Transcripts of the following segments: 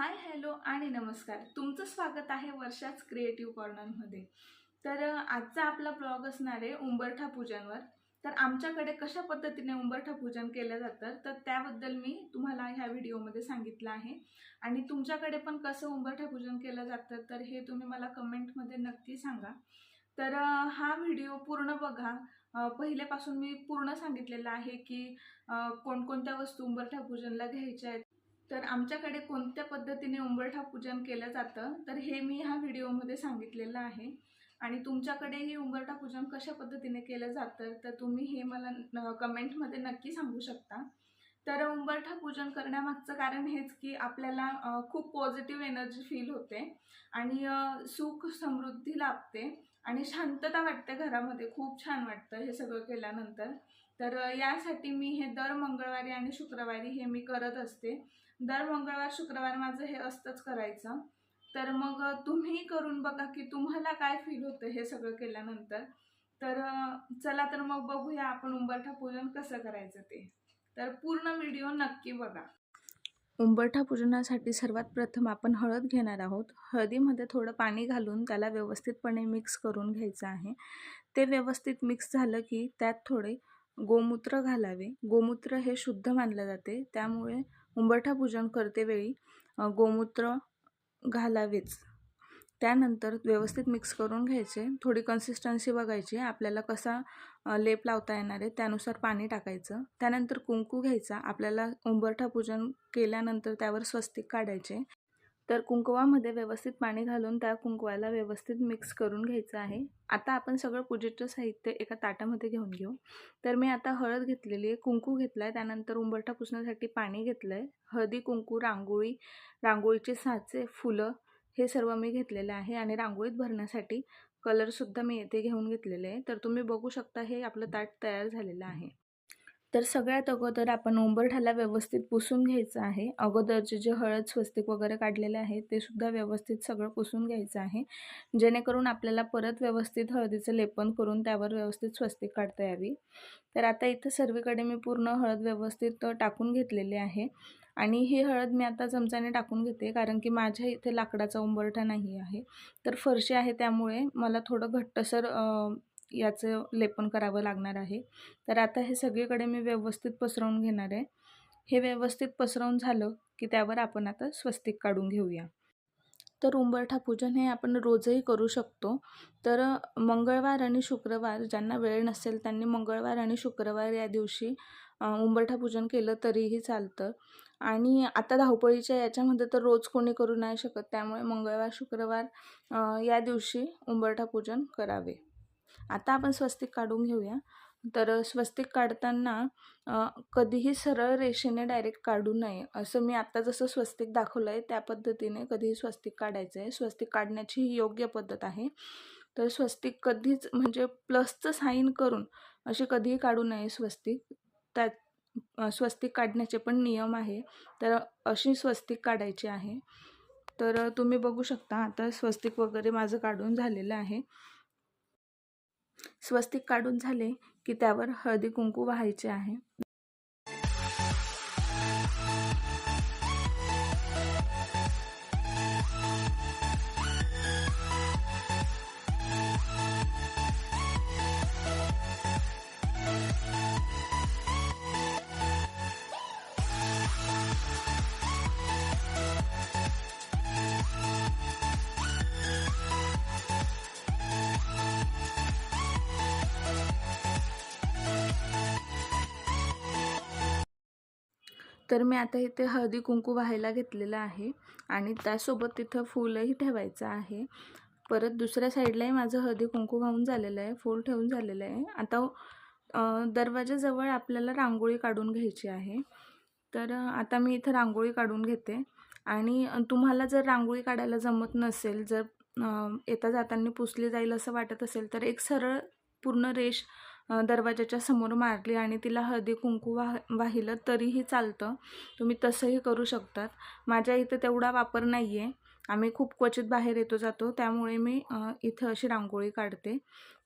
Hi hello आणि नमस्कार. तुमचं स्वागत आहे वर्षाच क्रिएटिव्ह कॉर्नरमध्ये तर आजचा आपला ब्लॉग असणार आहे उंबरठा पूजनवर. तर आमच्याकडे कशा पद्धतीने उंबरठा पूजन केलं जातं तर त्याबद्दल मी तुम्हाला ह्या व्हिडिओमध्ये सांगितलं आहे. आणि तुमच्याकडे पण कसं उंबरठा पूजन केलं जातं तर हे तुम्ही मला कमेंटमध्ये नक्की सांगा. तर हा व्हिडिओ पूर्ण बघा. पहिल्यापासून मी पूर्ण सांगितलेलं आहे की कोणकोणत्या वस्तू उंबरठा पूजनला घ्यायच्या आहेत तर आमच्याकडे कोणत्या पद्धतीने उंबरठा पूजन केलं जातं? तर हे मी ह्या व्हिडिओमध्ये सांगितलेलं आहे. आणि तुमच्याकडेही उंबरठा पूजन कशा पद्धतीने केलं जातं? तर तुम्ही हे मला कमेंटमध्ये नक्की सांगू शकता. तर उंबरठा पूजन करण्यामागचं कारण हेच की आपल्याला खूप पॉझिटिव्ह एनर्जी फील होते आणि सुख समृद्धी लाभते आणि शांतता वाटते घरामध्ये. खूप छान वाटतं हे सगळं केल्यानंतर. तर यासाठी मी हे दर मंगळवारी आणि शुक्रवारी हे मी करत असते. दर मंगळवार शुक्रवार माझं हे असतंच करायचं. तर मग तुम्ही करून बघा की तुम्हाला काय फील होतं हे सगळं केल्यानंतर. तर चला तर मग बघूया आपण उंबरठा पूजन कसं करायचं ते. तर पूर्ण व्हिडिओ नक्की बघा. उंबरठा पूजनासाठी सर्वात प्रथम आपण हळद घेणार आहोत. हळदीमध्ये थोडं पाणी घालून त्याला व्यवस्थितपणे मिक्स करून घ्यायचं आहे. ते व्यवस्थित मिक्स झालं की त्यात थोडे गोमूत्र घालावे. गोमूत्र हे शुद्ध मानलं जाते. त्यामुळे उंबरठा पूजन करतेवेळी गोमूत्र घालावेच. त्यानंतर व्यवस्थित मिक्स करून घ्यायचे. थोडी कन्सिस्टन्सी बघायची. आपल्याला कसा लेप लावता येणार आहे त्यानुसार पाणी टाकायचं. त्यानंतर कुंकू घ्यायचा. आपल्याला उंबरठा पूजन केल्यानंतर त्यावर स्वस्तिक काढायचे. तर कुंकवामध्ये व्यवस्थित पाणी घालून त्या कुंकवाला व्यवस्थित मिक्स करून घ्यायचं आहे. आता आपण सगळं पूजेचं साहित्य एका ताटामध्ये घेऊन घेऊ. तर मी आता हळद घेतलेली आहे कुंकू घेतला आहे त्यानंतर उंबरठा पुसण्यासाठी पाणी घेतलं आहे हळदी कुंकू रांगोळी रांगोळीचे साचे फुलं हे सर्व मी घेतलेलं आहे आणि रांगोळीत भरण्यासाठी कलरसुद्धा मी येथे घेऊन घेतलेले आहे. तर तुम्ही बघू शकता हे आपलं ताट तयार झालेलं आहे. तर सगळ्यात अगोदर आपण उंबरठ्याला व्यवस्थित पुसून घ्यायचं आहे. अगोदरचे जे हळद स्वस्तिक वगैरे काढलेले आहे ते सुद्धा व्यवस्थित सगळं पुसून घ्यायचं आहे. जेणेकरून आपल्याला परत व्यवस्थित हळदीचं लेपन करून त्यावर व्यवस्थित स्वस्तिक काढता यावी. तर आता इथं सर्वीकडे मी पूर्ण हळद व्यवस्थित टाकून घेतलेली आहे. आणि ही हळद मी आता चमचाने टाकून घेते कारण की माझ्या इथे लाकडाचा उंबरठा नाही आहे. तर फरशी आहे त्यामुळे मला थोडं घट्टसर याचं लेपन करावं लागणार आहे. तर आता हे सगळीकडे मी व्यवस्थित पसरवून घेणार आहे. हे व्यवस्थित पसरवून झालं की त्यावर आपण आता स्वस्तिक काढून घेऊया. तर उंबरठा पूजन हे आपण रोजही करू शकतो. तर मंगळवार आणि शुक्रवार ज्यांना वेळ नसेल त्यांनी मंगळवार आणि शुक्रवार या दिवशी उंबरठा पूजन केलं तरीही चालतं. आणि आता धावपळीच्या याच्यामध्ये तर रोज कोणी करू नाही शकत त्यामुळे मंगळवार शुक्रवार या दिवशी उंबरठा पूजन करावे. आता आपण स्वस्तिक काढून घेऊया. तर स्वस्तिक काढताना कधीही सरळ रेषेने डायरेक्ट काढू नये. असं मी आत्ता जसं स्वस्तिक दाखवलं आहे त्या पद्धतीने कधीही स्वस्तिक काढायचं आहे स्वस्तिक काढण्याची ही योग्य पद्धत आहे. तर स्वस्तिक कधीच म्हणजे प्लसचं साईन करून असे कधीही काढू नये स्वस्तिक. त्यात स्वस्तिक काढण्याचे पण नियम आहे. तर अशी स्वस्तिक काढायची आहे. तर तुम्ही बघू शकता आता स्वस्तिक वगैरे माझं काढून झालेलं आहे. स्वस्तिक काढून झाले की त्यावर हळदी कुंकू व्हायचे आहे. तर मी आता इथे हळदी कुंकू व्हायला घेतलेलं आहे आणि त्यासोबत तिथं फुलंही ठेवायचं आहे. परत दुसऱ्या साईडलाही माझं हळदी कुंकू वाहून झालेलं आहे फूल ठेवून झालेलं आहे. आता दरवाजाजवळ आपल्याला रांगोळी काढून घ्यायची आहे. तर आता मी इथं रांगोळी काढून घेते. आणि तुम्हाला जर रांगोळी काढायला जमत नसेल जर येता जाताना पुसली जाईल असं वाटत असेल तर एक सरळ पूर्ण रेष दरवाजाच्या समोर मारली आणि तिला हळदी कुंकू वाह वाहिलं तरीही चालतं. तुम्ही तसंही करू शकतात. माझ्या इथं तेवढा वापर नाही आहे आम्ही खूप क्वचित बाहेर येतो जातो. त्यामुळे मी इथं अशी रांगोळी काढते.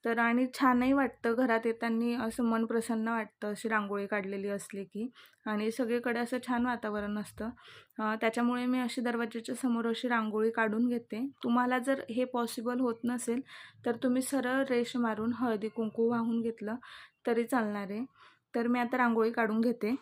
तर आणि छानही वाटतं घरात येताना असं मन प्रसन्न वाटतं अशी रांगोळी काढलेली असली की. आणि सगळीकडे असं छान वातावरण असतं. त्याच्यामुळे मी अशी दरवाजाच्या समोर अशी रांगोळी काढून घेते. तुम्हाला जर हे पॉसिबल होत नसेल तर तुम्ही सरळ रेष मारून हळदी कुंकू वाहून घेतलं तरी चालणार आहे. तर मी आता रांगोळी काढून घेते.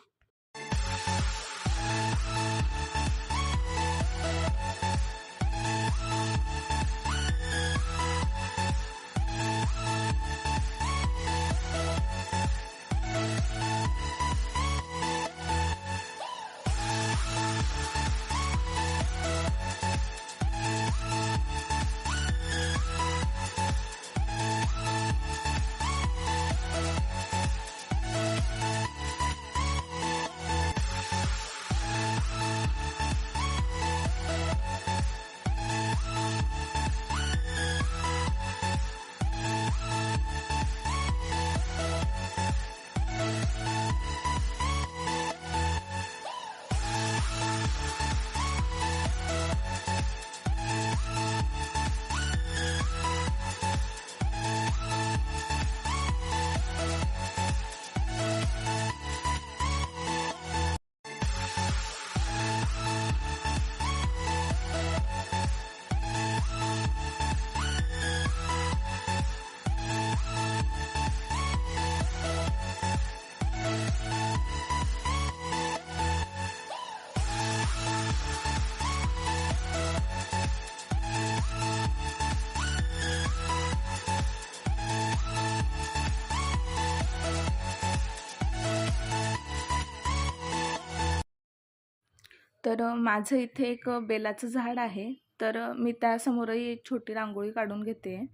तर माझं इथे एक बेलाचं झाड आहे. तर मी त्यासमोरही एक छोटी रांगोळी काढून घेते.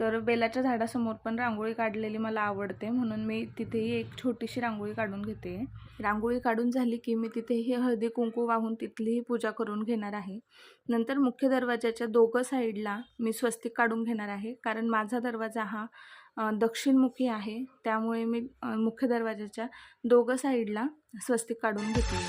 तर बेलाच्या झाडासमोर पण रांगोळी काढलेली मला आवडते. म्हणून मी तिथेही एक छोटीशी रांगोळी काढून घेते. रांगोळी काढून झाली की मी तिथेही हळदी कुंकू वाहून तिथलीही पूजा करून घेणार आहे. नंतर मुख्य दरवाजाच्या दोघं साईडला मी स्वस्तिक काढून घेणार आहे. कारण माझा दरवाजा हा दक्षिणमुखी आहे. त्यामुळे मी मुख्य दरवाजाच्या दोघं साईडला स्वस्तिक काढून घेते.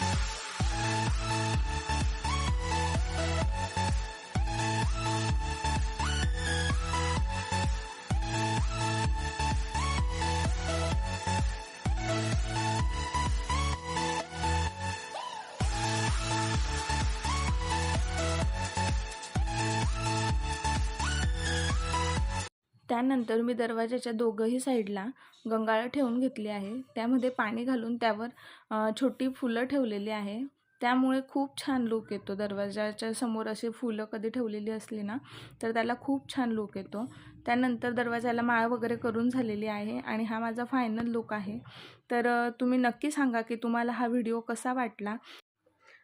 त्यानंतर मी दरवाजाच्या दोघंही साईडला गंगाळं ठेवून घेतली आहे. त्यामध्ये पाणी घालून त्यावर छोटी फुलं ठेवलेली आहे. त्यामुळे खूप छान लूक येतो. दरवाजाच्या समोर अशी फुलं कधी ठेवलेली असली ना तर त्याला खूप छान लूक येतो. त्यानंतर दरवाजाला माळ वगैरे करून झालेली आहे आणि हा माझा फायनल लूक आहे. तर तुम्ही नक्की सांगा की तुम्हाला हा व्हिडिओ कसा वाटला?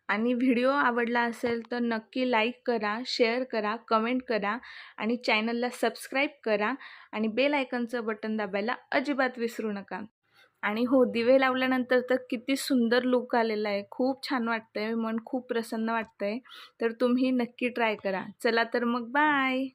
आणि व्हिडिओ आवडला असेल तर नक्की लाईक करा शेअर करा कमेंट करा आणि चॅनलला सबस्क्राईब करा आणि बेल आयकनचं बटन दाबायला अजिबात विसरू नका. आणि हो दिवे लावल्यानंतर तर किती सुंदर लुक आलेला आहे. खूप छान वाटतं आहे मन खूप प्रसन्न वाटतं आहे तर तुम्ही नक्की ट्राय करा. चला तर मग बाय!